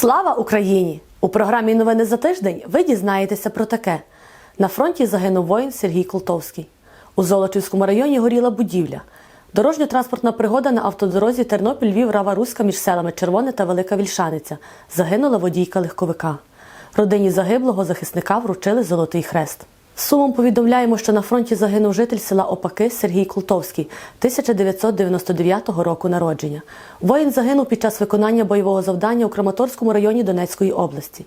Слава Україні! У програмі Новини за тиждень ви дізнаєтеся про таке. На фронті загинув воїн Сергій Колтовський. У Золочівському районі горіла будівля. Дорожньо-транспортна пригода на автодорозі Тернопіль Львів Рава Руська між селами Червоне та Велика Вільшаниця. Загинула водійка легковика. Родині загиблого захисника вручили Золотий Хрест. Сумом повідомляємо, що на фронті загинув житель села Опаки Сергій Колтовський 1999 року народження. Воїн загинув під час виконання бойового завдання у Краматорському районі Донецької області.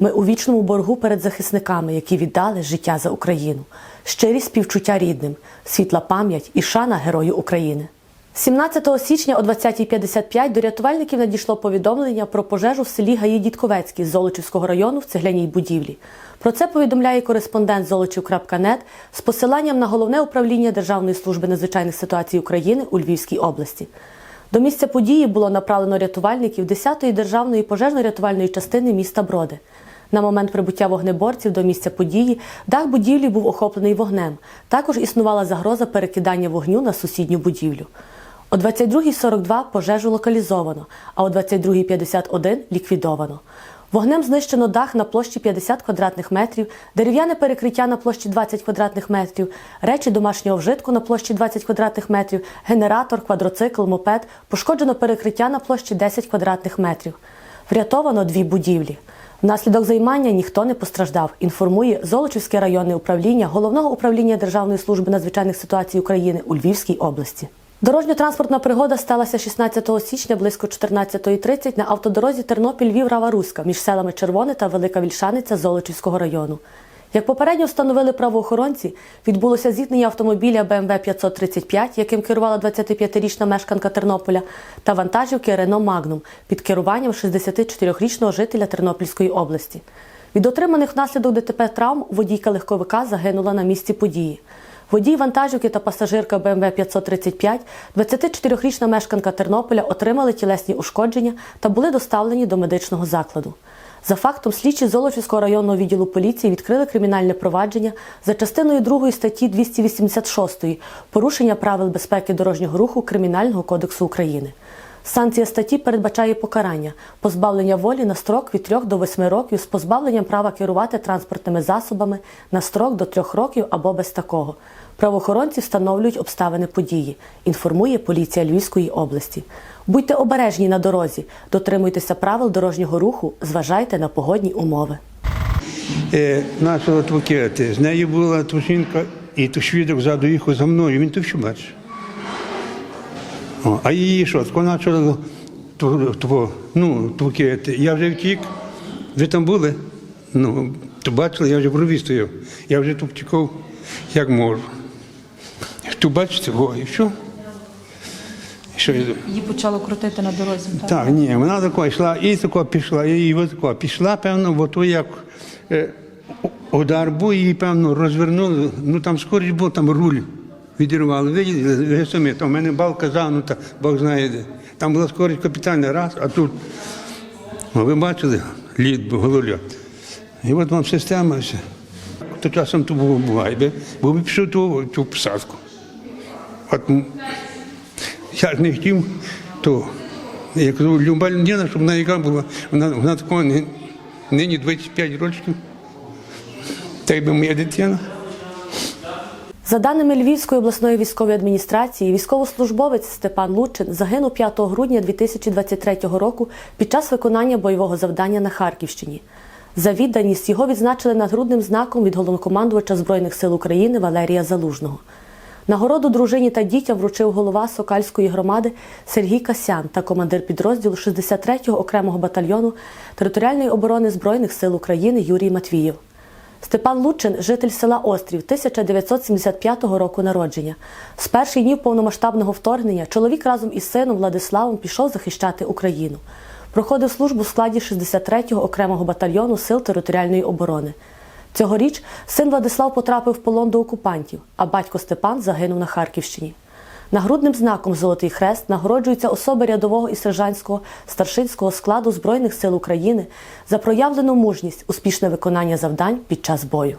Ми у вічному боргу перед захисниками, які віддали життя за Україну. Щирі співчуття рідним, світла пам'ять і шана Герою України. 17 січня о 20.55 до рятувальників надійшло повідомлення про пожежу в селі Гаї Дідковецький з Золочівського району в цегляній будівлі. Про це повідомляє кореспондент Золочів.нет з посиланням на головне управління Державної служби надзвичайних ситуацій України у Львівській області. До місця події було направлено рятувальників 10-ї державної пожежно-рятувальної частини міста Броди. На момент прибуття вогнеборців до місця події дах будівлі був охоплений вогнем. Також існувала загроза перекидання вогню на сусідню будівлю. О 22.42 пожежу локалізовано, а о 22.51 ліквідовано. Вогнем знищено дах на площі 50 квадратних метрів, дерев'яне перекриття на площі 20 квадратних метрів, речі домашнього вжитку на площі 20 квадратних метрів, генератор, квадроцикл, мопед, пошкоджено перекриття на площі 10 квадратних метрів. Врятовано дві будівлі. Внаслідок займання ніхто не постраждав. Інформує Золочівське районне управління Головного управління Державної служби надзвичайних ситуацій України у Львівській області. Дорожньо-транспортна пригода сталася 16 січня близько 14.30 на автодорозі Тернопіль Львів Рава Руська між селами Червоне та Велика Вільшаниця Золочівського району. Як попередньо встановили правоохоронці, відбулося зіткнення автомобіля BMW 535, яким керувала 25-річна мешканка Тернополя, та вантажівки Renault Magnum під керуванням 64-річного жителя Тернопільської області. Від отриманих внаслідок ДТП травм водійка легковика загинула на місці події. Водій вантажівки та пасажирка BMW 535, 24-річна мешканка Тернополя отримали тілесні ушкодження та були доставлені до медичного закладу. За фактом слідчі Золочівського районного відділу поліції відкрили кримінальне провадження за частиною 2 статті 286 порушення правил безпеки дорожнього руху Кримінального кодексу України. Санкція статті передбачає покарання позбавлення волі на строк від 3 до 8 років з позбавленням права керувати транспортними засобами на строк до 3 років або без такого. Правоохоронці встановлюють обставини події. Інформує поліція Львівської області. Будьте обережні на дорозі, дотримуйтеся правил дорожнього руху, зважайте на погодні умови. Е, Нашого адвоката. З нею була ту жінка, і то свідок ззаду їхав за мною, він то все бачив. О, а її що, вона то, ну, я вже втік, ви там були? Ну, то бачили, я вже в рові стояв. Я вже тут втікав, як можу. То бачите, во, і що? Що я Її почало крутити на дорозі. Так? так, ні, вона тако йшла, і тако пішла, і ось тако пішла, певно, бо то як е, удар був, її, певно, розвернули, ну там скорість був, там руль відірвали. Виділи, ви там в мене балка загнута, Бог знає де. Там була скорість капітальна раз, а тут, ви бачили, лід, голольот. І от вам система все. То часом то було буває, бо би пішов ту, ту посадку. От я ж не хотів, то я кажу, люба людина, щоб вона яка була, вона, вона такого нині 25 років. Та й би моя дитина. За даними Львівської обласної військової адміністрації, військовослужбовець Степан Лучин загинув 5 грудня 2023 року під час виконання бойового завдання на Харківщині. За відданість його відзначили нагрудним знаком від головнокомандувача Збройних сил України Валерія Залужного. Нагороду дружині та дітям вручив голова Сокальської громади Сергій Касян та командир підрозділу 63-го окремого батальйону територіальної оборони Збройних сил України Юрій Матвієв. Степан Лучин житель села Острів 1975 року народження. З перших днів повномасштабного вторгнення чоловік разом із сином Владиславом пішов захищати Україну. Проходив службу в складі 63-го окремого батальйону Сил територіальної оборони. Цьогоріч син Владислав потрапив в полон до окупантів, а батько Степан загинув на Харківщині. Нагрудним знаком Золотий Хрест нагороджуються особи рядового і сержантського старшинського складу Збройних сил України за проявлену мужність, успішне виконання завдань під час бою.